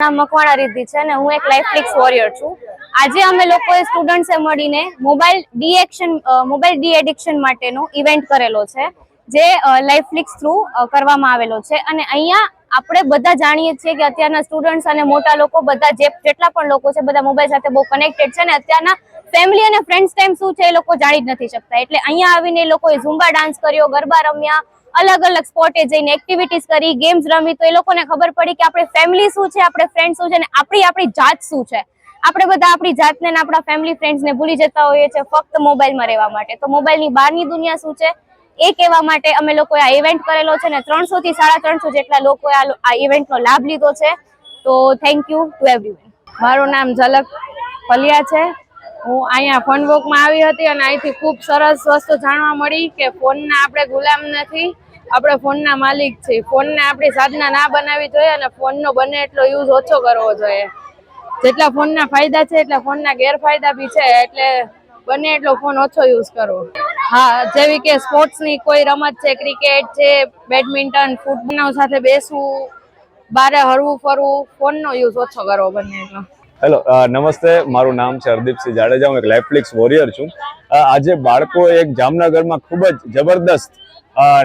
નામ મકવાણા રીધી છે અને હું એક લાઈફ ફ્લિક્સ વોરિયર છું. આજે અમે લોકોએ સ્ટુડન્ટ્સે મળીને mobile D action mobile D addiction માટેનો ઇવેન્ટ કરેલો છે, જે લાઈફ ફ્લિક્સ થ્રુ કરવામાં આવેલો છે. અને અહીંયા આપણે બધા જાણીએ છીએ કે અત્યારના સ્ટુડન્ટ્સ અને મોટા લોકો બધા જે, જેટલા પણ લોકો છે, બધા મોબાઈલ સાથે બહુ કનેક્ટેડ છે અને અત્યારના ફેમિલી અને ફ્રેન્ડ્સ ટાઈમ શું છે એ લોકો જાણી જ નથી શકતા. એટલે અહીંયા આવીને એ લોકોએ ઝુંબા ડાન્સ કર્યો, ગરબા રમ્યા અલગ અલગ સ્પોટે જઈને એક્ટિવિટીઝ કરી ગેમ્સ રમી. તો એ લોકોને ખબર પડી કે આપણે ફેમિલી શું છે, આપણે ફ્રેન્ડ શું છે અને આપણી આપણી જાત શું છે. આપણે બધા આપણી જાતને આપણા ફેમિલી ફ્રેન્ડ્સને ભૂલી જતા હોઈએ છીએ ફક્ત મોબાઈલમાં રહેવા માટે. તો મોબાઈલની બહારની દુનિયા શું છે? એ કહેવા માટે અમે લોકોએ આ ઇવેન્ટ કરેલો છે ને ત્રણસો થી સાડા ત્રણસો જેટલા લોકોએ આ ઇવેન્ટનો લાભ લીધો છે. તો થેન્ક યુ ટુ એવરીવન મારું નામ ઝલક ફલિયા છે. હું અહીંયા ફનવોકમાં આવી હતી અને અહીંથી ખૂબ સરસ વસ્તુ જાણવા મળી કે ફોનના આપણે ગુલામ નથી, આપણે ફોનના માલિક છીએ. ફોનને આપણી સાધના ના બનાવવી જોઈએ અને ફોનનો બને એટલો યુઝ ઓછો કરવો જોઈએ. જેટલા ફોનના ફાયદા છે, એટલા ફોનના ગેરફાયદા બી છે, એટલે બને એટલો ફોન ઓછો યુઝ કરવો. હા, જેવી કે સ્પોર્ટ્સની કોઈ રમત છે ક્રિકેટ છે બેડમિન્ટન ફૂટબોલ સાથે બેસવું, બારે હરવું ફરવું, ફોનનો યુઝ ઓછો કરવો બને એટલો. હેલો નમસ્તે. મારું નામ છે હરદીપસિંહ જાડેજા. હું એક લાઇફલિક્સ વોરિયર છું. આજે બાળકો એક જામનગરમાં ખૂબ જ જબરદસ્ત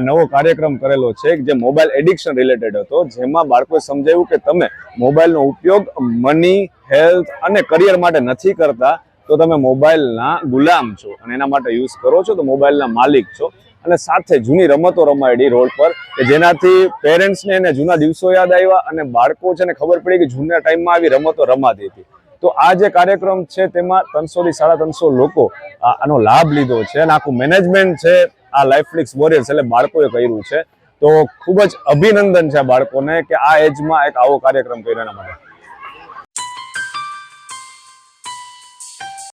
નવો કાર્યક્રમ કરેલો છે જે મોબાઈલ એડિક્શન રિલેટેડ હતો, જેમાં બાળકોએ સમજાવ્યું કે તમે મોબાઈલનો ઉપયોગ મની હેલ્થ અને કરિયર માટે નથી કરતા, તો તમે મોબાઈલના ગુલામ છો અને એના માટે યુઝ કરો છો, તો મોબાઈલના માલિક છો. અને સાથે જૂની રમતો રમાડી રોડ પર કે જેનાથી પેરેન્ટ્સને એને જૂના દિવસો યાદ આવ્યા અને બાળકો છે ને ખબર પડી કે જૂના ટાઈમમાં આવી રમતો રમાતી હતી. તો આ જે કાર્યક્રમ છે તેમાં ત્રણસો થી સાડા ત્રણસો લોકો આનો લાભ લીધો છે અને આખું મેનેજમેન્ટ છે આ લાઈફલિક્સ વોરિયર્સ એટલે બાળકોએ કર્યું છે. તો ખૂબ જ અભિનંદન છે બાળકોને કે આ એજમાં એક આવો કાર્યક્રમ કર્યો એના માટે.